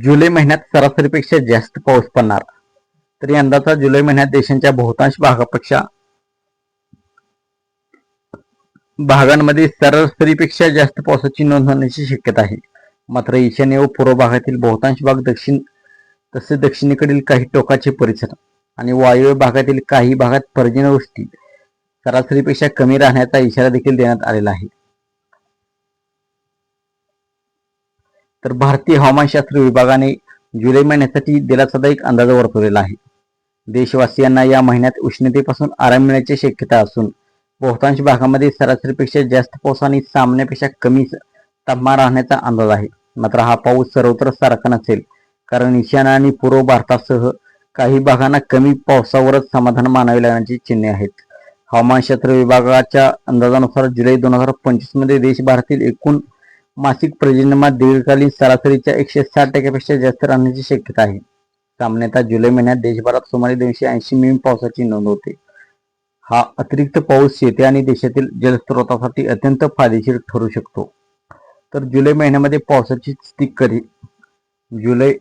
जुलै महिन्यात सरासरीपेक्षा जास्त पाऊस पडणार. तर यंदाचा जुलै महिन्यात देशांच्या बहुतांश भागापेक्षा भागांमध्ये सरासरीपेक्षा जास्त पावसाची नोंद होण्याची शक्यता आहे. मात्र ईशान्य व पूर्व भागातील बहुतांश भाग दक्षिण तसेच दक्षिणेकडील काही टोकाचे परिसर आणि वायव्य भागातील काही भागात पर्जन्यवृष्टी सरासरीपेक्षा कमी राहण्याचा इशारा देखील देण्यात आलेला आहे. तर भारतीय हवामानशास्त्र विभागाने जुलै महिन्यासाठी दिलासादायक अंदाज वर्तवलेला आहे. देशवासियांना या महिन्यात उष्णतेपासून आराम मिळण्याची शक्यता असून बहुतांश भागामध्ये सरासरीपेक्षा जास्त पाऊस आणि सामान्यापेक्षा कमी तापमान राहण्याचा अंदाज आहे. मात्र हा पाऊस सर्वत्र सारखा नसेल कारण ईशान्य आणि पूर्व भारतासह काही भागांना कमी पावसावरच समाधान मानावे लागण्याची चिन्हे आहेत. हवामानशास्त्र विभागाच्या अंदाजानुसार जुलै दोन हजार पंचवीसमध्ये देशभरातील एकूण मासिक प्रजननात दीर्घकालीन सरासरीच्या एकशे साठ टक्क्यापेक्षा जास्त राहण्याची शक्यता आहे. सामान्यतः जुलै महिन्यात देशभरात सुमारे दोनशे ऐंशी मिमी पावसाची नोंद होते. हा अतिरिक्त पाऊस शेती आणि देशातील जलस्रोतासाठी अत्यंत फायदेशीर ठरू शकतो. तर जुलै महिन्यामध्ये पावसाची स्थिती कधी? जुलै